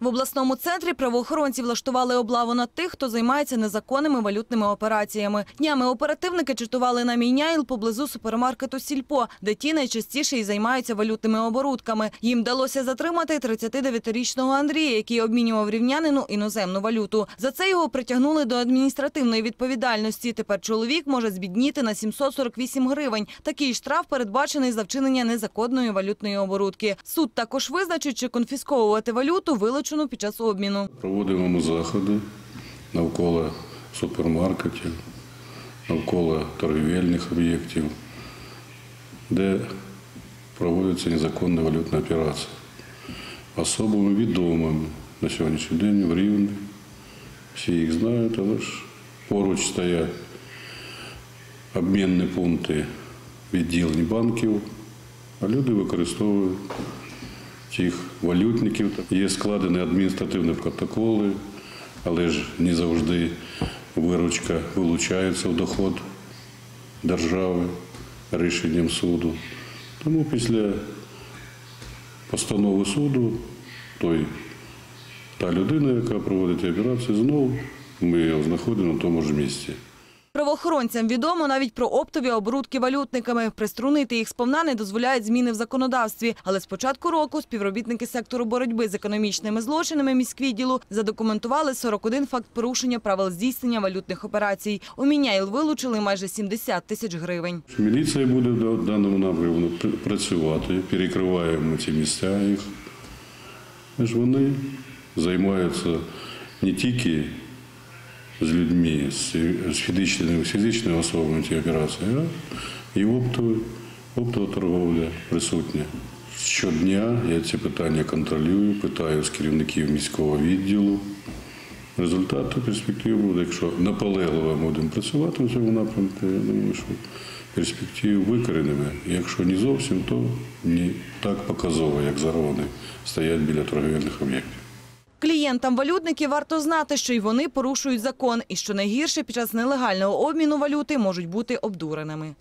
В обласному центрі правоохоронці влаштували облаву на тих, хто займається незаконними валютними операціями. Днями оперативники чатували на Міняїл поблизу супермаркету Сільпо, де ті найчастіше і займаються валютними оборудками. Їм вдалося затримати 39-річного Андрія, який обмінював рівнянину іноземну валюту. За це його притягнули до адміністративної відповідальності. Тепер чоловік може збідніти на 748 гривень. Такий штраф передбачений за вчинення незаконної валютної оборудки. Суд також визначить, чи конфісковувати валюту, вилучену під час обміну. Проводимо ми заходи навколо супермаркетів, навколо торгівельних об'єктів, де проводяться незаконні валютні операції. Особами відомими на сьогоднішній день в Рівні. Всі їх знають, але ж поруч стоять обмінні пункти відділень банків, а люди використовують цих валютників. Є складені адміністративні протоколи, але ж не завжди виручка вилучається в доход держави рішенням суду. Тому після постанови суду той, та людина, яка проводить операцію, знову ми його знаходимо на тому ж місці. Правоохоронцям відомо навіть про оптові оборудки валютниками. Приструнити їх сповна не дозволяють зміни в законодавстві. Але з початку року співробітники сектору боротьби з економічними злочинами міськвідділу задокументували 41 факт порушення правил здійснення валютних операцій. У Міняїл вилучили майже 70 тисяч гривень. Міліція буде в даному напрямку працювати, перекриваємо ці місця їх. Вони займаються не тільки з людьми, з фізичними, з фізичними особами ці операції, і оптові, оптова торговля присутня. Щодня я ці питання контролюю, питаю з керівників міського відділу. Результати перспектив буде, якщо наполегливо будемо працювати в цьому напрямку, я думаю, що перспективи викоренимо. Якщо не зовсім, то не так показово, як зараз вони стоять біля торговельних об'єктів. Клієнтам валютників варто знати, що й вони порушують закон, і що найгірше під час нелегального обміну валюти можуть бути обдуреними.